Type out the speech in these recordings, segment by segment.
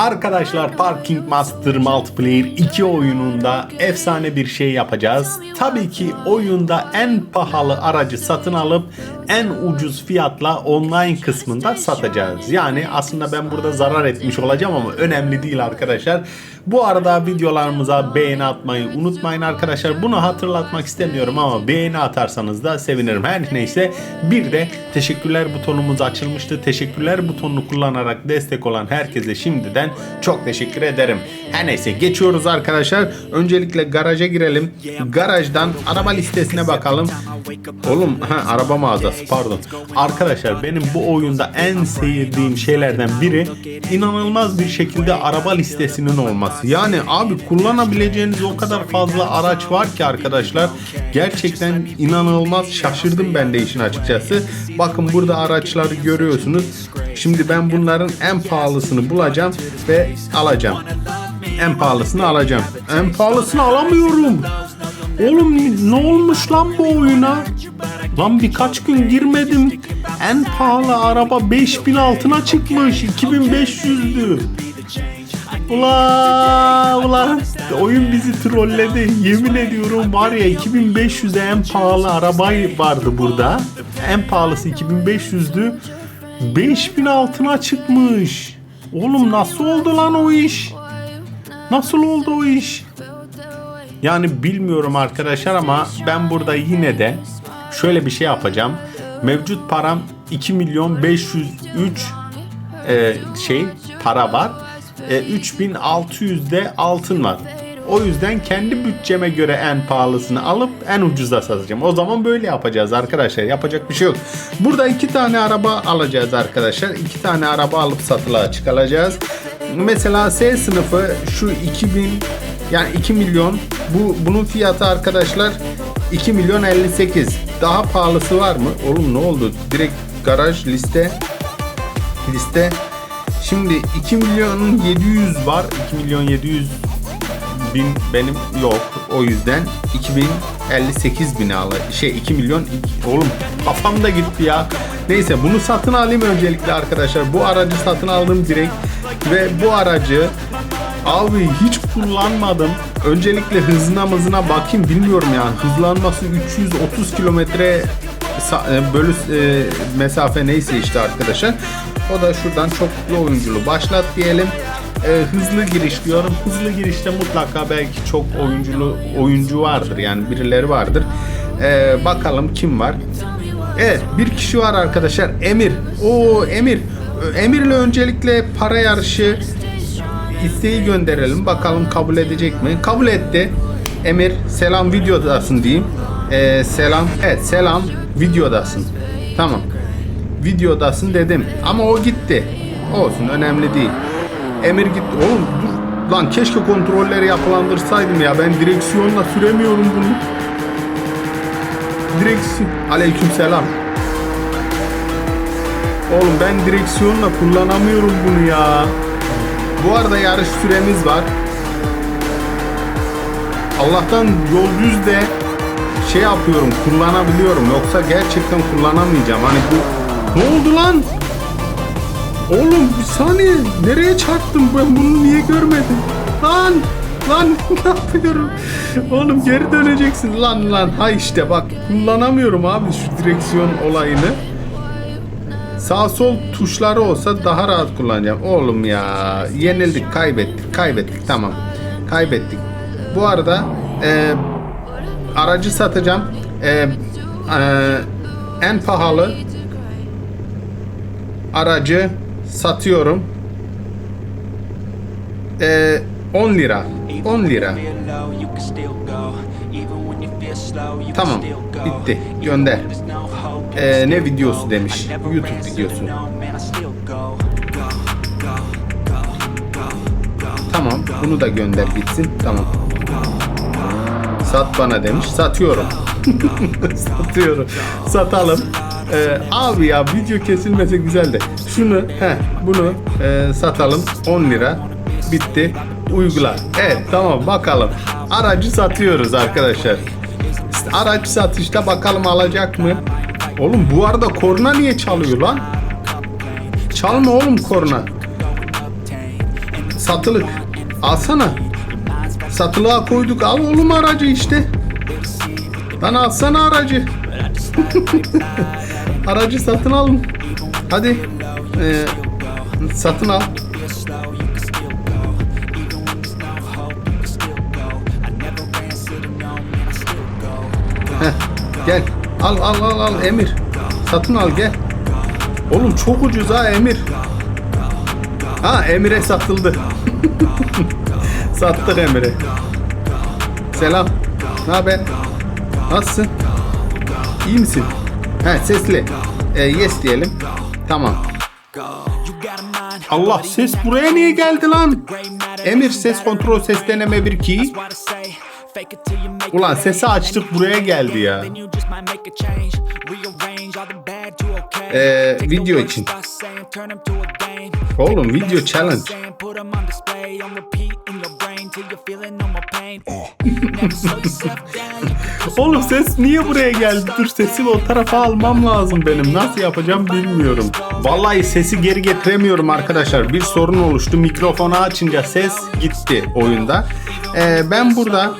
Arkadaşlar Parking Master Multiplayer 2 oyununda efsane bir şey yapacağız. Tabii ki oyunda en pahalı aracı satın alıp en ucuz fiyatla online kısmında satacağız. Yani aslında ben burada zarar etmiş olacağım ama önemli değil arkadaşlar. Bu arada videolarımıza beğeni atmayı unutmayın arkadaşlar. Bunu hatırlatmak istemiyorum ama beğeni atarsanız da sevinirim. Her neyse bir de teşekkürler butonumuz açılmıştı. Teşekkürler butonunu kullanarak destek olan herkese şimdiden çok teşekkür ederim. Her neyse geçiyoruz arkadaşlar. Öncelikle garaja girelim. Garajdan araba listesine bakalım. Oğlum ha, araba mağazası pardon. Arkadaşlar benim bu oyunda en sevdiğim şeylerden biri inanılmaz bir şekilde araba listesinin olması. Yani abi kullanabileceğiniz o kadar fazla araç var ki arkadaşlar. Gerçekten inanılmaz şaşırdım ben de işin açıkçası. Bakın burada araçları görüyorsunuz. Şimdi ben bunların en pahalısını bulacağım ve alacağım. En pahalısını alacağım. En pahalısını alamıyorum. Oğlum ne olmuş lan bu oyuna? Lan birkaç gün girmedim. En pahalı araba 5000 altına çıkmış. 2500'dü. Ula ula oyun bizi trolledi. Yemin ediyorum var ya 2500'e en pahalı araba vardı burada. En pahalısı 2500'dü. 5000 altına çıkmış. Oğlum nasıl oldu lan o iş? Nasıl oldu o iş? Yani bilmiyorum arkadaşlar ama ben burada yine de şöyle bir şey yapacağım. Mevcut param 2 milyon 503 e, şey para var. E, 3600 de altın var. O yüzden kendi bütçeme göre en pahalısını alıp en ucuza satacağım. O zaman böyle yapacağız arkadaşlar. Yapacak bir şey yok. Burada iki tane araba alacağız arkadaşlar. İki tane araba alıp satılığa çıkaracağız. Mesela S sınıfı şu 2000 yani 2 milyon. Bu bunun fiyatı arkadaşlar 2 milyon 58. Daha pahalısı var mı? Oğlum ne oldu? Direkt garaj liste liste. Şimdi 2 milyonun 700 var. 2 milyon 700 bin benim yok. O yüzden 2058 bin al. Şey 2 milyon oğlum kafam da gitti ya. Neyse bunu satın alayım öncelikle arkadaşlar. Bu aracı satın aldım direkt ve bu aracı Abi hiç kullanmadım. Öncelikle hızına mızına bakayım bilmiyorum yani. Hızlanması 330 kilometre bölü e, mesafe neyse işte arkadaşlar. O da şuradan çoklu oyunculu başlat diyelim. E, hızlı giriş diyorum. Hızlı girişte mutlaka belki çok oyunculu oyuncu vardır yani birileri vardır. E, bakalım kim var. Evet bir kişi var arkadaşlar. Emir. O Emir. Emir'le öncelikle para yarışı isteği gönderelim. Bakalım kabul edecek mi? Kabul etti. Emir selam videodasın diyeyim. Ee, selam. Evet selam videodasın. Tamam. Videodasın dedim. Ama o gitti. Olsun önemli değil. Emir gitti. Oğlum dur. Lan keşke kontrolleri yapılandırsaydım ya. Ben direksiyonla süremiyorum bunu. Direksiyon. Aleyküm selam. Oğlum ben direksiyonla kullanamıyorum bunu ya. Bu arada yarış süremiz var. Allah'tan yol düz de şey yapıyorum kullanabiliyorum yoksa gerçekten kullanamayacağım. Hani bu ne oldu lan? Oğlum bir saniye nereye çarptım ben bunu niye görmedim? Lan lan ne yapıyorum? Oğlum geri döneceksin lan lan. Ha işte bak kullanamıyorum abi şu direksiyon olayını. Sağ sol tuşları olsa daha rahat kullanacağım. Oğlum ya yenildik kaybettik kaybettik tamam kaybettik. Bu arada e, aracı satacağım. E, e, en pahalı aracı satıyorum. E, 10 lira. 10 lira. Tamam, bitti. Gönder. Ee, ne videosu demiş? YouTube videosu. Tamam, bunu da gönder gitsin. Tamam. Sat bana demiş. Satıyorum. Satıyorum. Satalım. Ee, abi ya video kesilmese güzel de. Şunu, he, bunu e, satalım. 10 lira. Bitti. Uygula. Evet, tamam bakalım. Aracı satıyoruz arkadaşlar. Araç satışta bakalım alacak mı? Oğlum bu arada korna niye çalıyor lan? Çalma oğlum korna. Satılık. Alsana. Satılığa koyduk. Al oğlum aracı işte. Lan alsana aracı. aracı satın alın. Hadi. Ee, satın al. Heh, gel. Al al al al Emir. Satın al gel. Oğlum çok ucuz ha Emir. Ha Emir'e satıldı. Sattık Emir'e. Selam. Ne haber? Nasılsın? İyi misin? He sesli. E, yes diyelim. Tamam. Allah ses buraya niye geldi lan? Emir ses kontrol ses deneme 1 2. Ulan sesi açtık buraya geldi ya. Ee, video için. Oğlum video challenge. Oğlum ses niye buraya geldi? Dur sesi o tarafa almam lazım benim. Nasıl yapacağım bilmiyorum. Vallahi sesi geri getiremiyorum arkadaşlar. Bir sorun oluştu. Mikrofonu açınca ses gitti oyunda. Ee, ben burada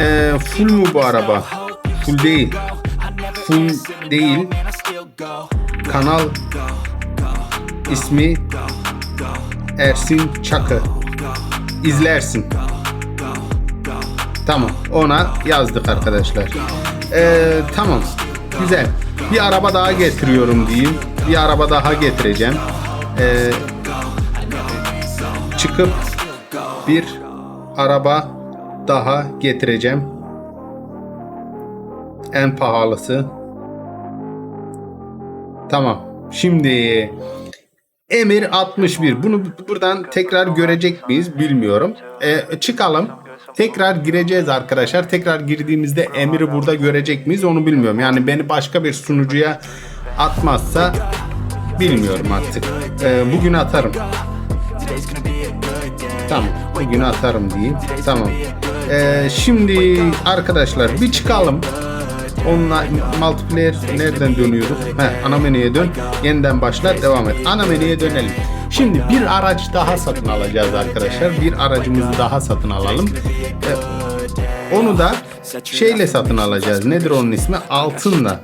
e, full mu bu araba? Full değil. Full değil. Kanal ismi Ersin Çakı. İzlersin. Tamam ona yazdık arkadaşlar. Ee, tamam güzel. Bir araba daha getiriyorum diyeyim. Bir araba daha getireceğim. Ee, çıkıp bir araba daha getireceğim. En pahalısı. Tamam. Şimdi Emir 61. Bunu buradan tekrar görecek miyiz bilmiyorum. Ee, çıkalım. Tekrar gireceğiz arkadaşlar. Tekrar girdiğimizde Emir'i burada görecek miyiz onu bilmiyorum. Yani beni başka bir sunucuya atmazsa bilmiyorum artık. Ee, bugün atarım. Tamam. Bugün atarım diyeyim. Tamam. Ee, şimdi arkadaşlar bir çıkalım. Onunla multiplayer nereden dönüyoruz? Heh, ana menüye dön. Yeniden başla. Devam et. Ana menüye dönelim. Şimdi bir araç daha satın alacağız arkadaşlar. Bir aracımızı daha satın alalım. Ee, onu da şeyle satın alacağız. Nedir onun ismi? Altınla.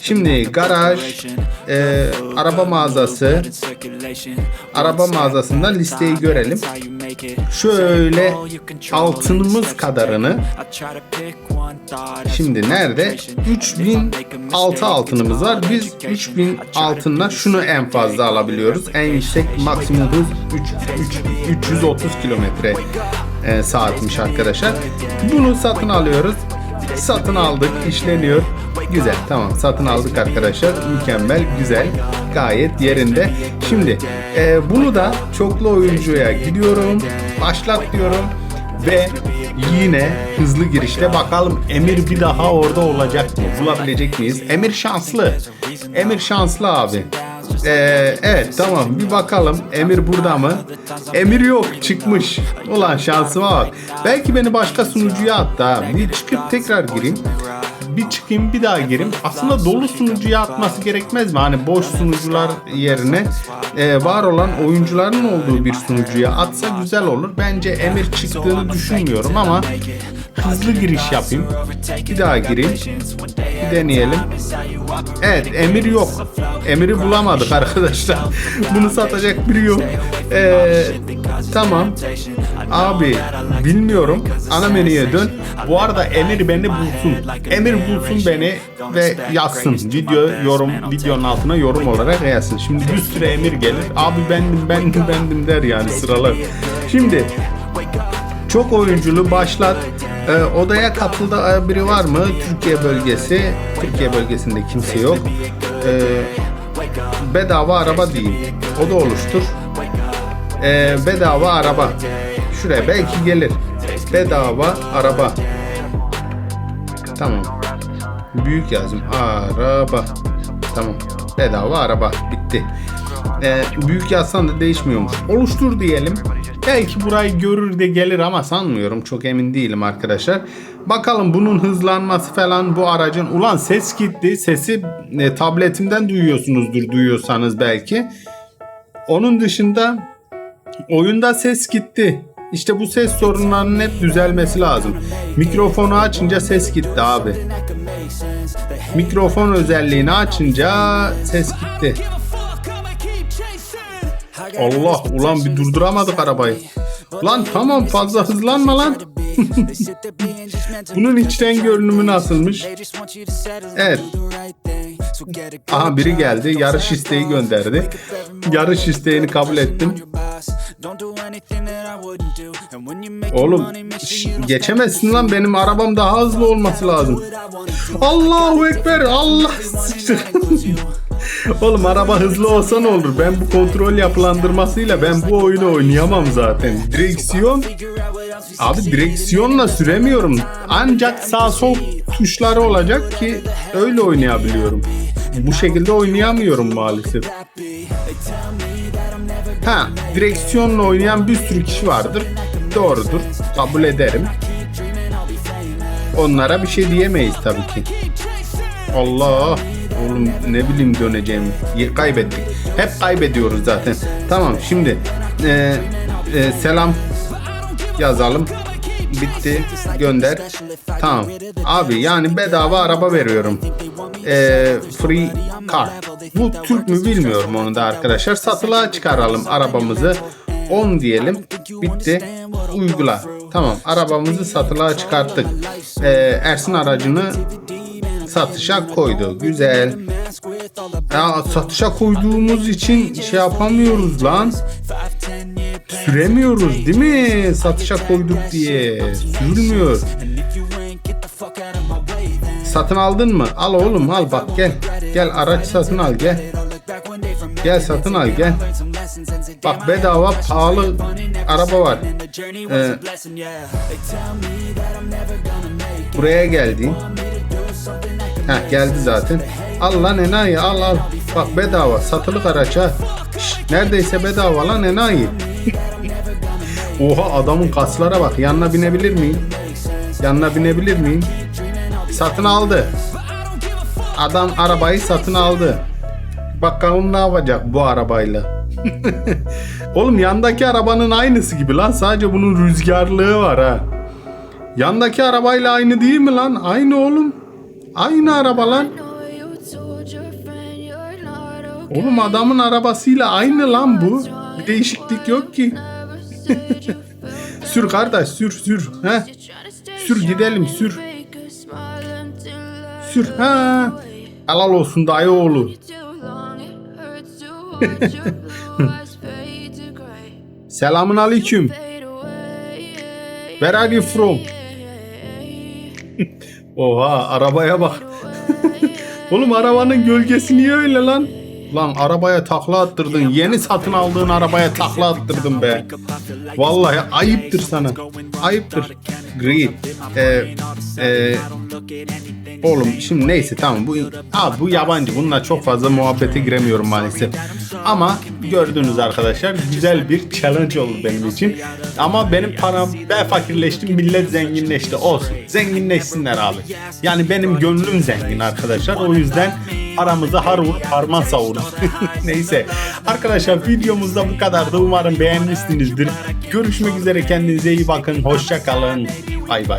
Şimdi garaj, e, araba mağazası, araba mağazasında listeyi görelim. Şöyle altınımız kadarını Şimdi nerede? 3000 altı altınımız var. Biz 3000 altınla şunu en fazla alabiliyoruz. En yüksek maksimum hız 3, 3, 330 kilometre e, saatmiş arkadaşlar. Bunu satın alıyoruz. Satın aldık, işleniyor. Güzel, tamam. Satın aldık arkadaşlar. Mükemmel, güzel, gayet yerinde. Şimdi e, bunu da çoklu oyuncuya gidiyorum. Başlat diyorum ve yine hızlı girişte bakalım Emir bir daha orada olacak mı? Bulabilecek miyiz? Emir şanslı. Emir şanslı abi. Ee, evet tamam bir bakalım Emir burada mı? Emir yok çıkmış. Ulan şansıma bak. Belki beni başka sunucuya attı ha. Bir çıkıp tekrar gireyim bir çıkayım bir daha gireyim. Aslında dolu sunucuya atması gerekmez mi? Hani boş sunucular yerine e, var olan oyuncuların olduğu bir sunucuya atsa güzel olur. Bence Emir çıktığını düşünmüyorum ama hızlı giriş yapayım. Bir daha gireyim. Bir deneyelim. Evet Emir yok. Emir'i bulamadık arkadaşlar. Bunu satacak biri yok. Ee, tamam. Abi bilmiyorum. Ana menüye dön. Bu arada Emir beni bulsun. Emir bulsun beni ve yazsın. Video yorum videonun altına yorum olarak yazsın. Şimdi bir sürü Emir gelir. Abi bendim bendim bendim der yani sıralar. Şimdi çok oyunculu başlat. Ee, odaya katıldı e, biri var mı? Türkiye bölgesi. Türkiye bölgesinde kimse yok. Ee, bedava araba değil. O da oluştur. Ee, bedava araba. Şuraya belki gelir. Bedava araba. Tamam. Büyük yazım. Araba. Tamam. Bedava araba. Bitti. Ee, büyük yazsan da değişmiyormuş. Oluştur diyelim. Belki burayı görür de gelir ama sanmıyorum. Çok emin değilim arkadaşlar. Bakalım bunun hızlanması falan bu aracın. Ulan ses gitti. Sesi e, tabletimden duyuyorsunuzdur duyuyorsanız belki. Onun dışında Oyunda ses gitti. İşte bu ses sorunlarının hep düzelmesi lazım. Mikrofonu açınca ses gitti abi. Mikrofon özelliğini açınca ses gitti. Allah ulan bir durduramadık arabayı. Lan tamam fazla hızlanma lan. Bunun içten görünümü nasılmış? Evet. Aha biri geldi yarış isteği gönderdi. Yarış isteğini kabul ettim. Oğlum geçemezsin lan benim arabam daha hızlı olması lazım. Allahu Ekber Allah. Oğlum araba hızlı olsa ne olur? Ben bu kontrol yapılandırmasıyla ben bu oyunu oynayamam zaten. Direksiyon Abi direksiyonla süremiyorum. Ancak sağ sol tuşları olacak ki öyle oynayabiliyorum. Bu şekilde oynayamıyorum maalesef. Ha, direksiyonla oynayan bir sürü kişi vardır. Doğrudur. Kabul ederim. Onlara bir şey diyemeyiz tabii ki. Allah. Oğlum ne bileyim döneceğim. Ye- Kaybettik. Hep kaybediyoruz zaten. Tamam şimdi e, e, selam yazalım. Bitti. Gönder. Tamam. Abi yani bedava araba veriyorum. Ee, free car. Bu Türk mü bilmiyorum onu da arkadaşlar. Satılığa çıkaralım arabamızı. 10 diyelim. Bitti. Uygula. Tamam. Arabamızı satılığa çıkarttık. Ee, Ersin aracını satışa koydu. Güzel. Ya satışa koyduğumuz için şey yapamıyoruz lan. Süremiyoruz değil mi? Satışa koyduk diye. Sürülmüyor. Satın aldın mı? Al oğlum al bak gel. Gel araç satın al gel. Gel satın al gel. Bak bedava pahalı araba var. Ee, buraya geldi. Heh geldi zaten. Al lan enayi al al. Bak bedava satılık araç ha. Şş, neredeyse bedava lan enayi. Oha adamın kaslara bak. Yanına binebilir miyim? Yanına binebilir miyim? Satın aldı. Adam arabayı satın aldı. Bakalım ne yapacak bu arabayla. Oğlum yandaki arabanın aynısı gibi lan. Sadece bunun rüzgarlığı var ha. Yandaki arabayla aynı değil mi lan? Aynı oğlum. Aynı araba lan. Oğlum adamın arabasıyla aynı lan bu. Bir değişiklik yok ki. Sür kardeş sür sür. He? Sür gidelim sür. Sür ha. Helal olsun dayı oğlu. Selamun aleyküm. Where are you from? Oha arabaya bak. Oğlum arabanın gölgesi niye öyle lan? Lan arabaya takla attırdın. Yeni satın aldığın arabaya takla attırdın be. Vallahi ayıptır sana. Ayıptır. Great. Ee, e, oğlum şimdi neyse tamam bu Aa, bu yabancı. Bununla çok fazla muhabbete giremiyorum maalesef. Ama gördüğünüz arkadaşlar güzel bir challenge oldu benim için. Ama benim param ben fakirleştim millet zenginleşti. Olsun. Zenginleşsinler abi. Yani benim gönlüm zengin arkadaşlar. O yüzden aramızda har vur harman savurun. Neyse. Arkadaşlar videomuzda bu kadardı. Umarım beğenmişsinizdir. Görüşmek üzere kendinize iyi bakın. Hoşça kalın. Bay bay.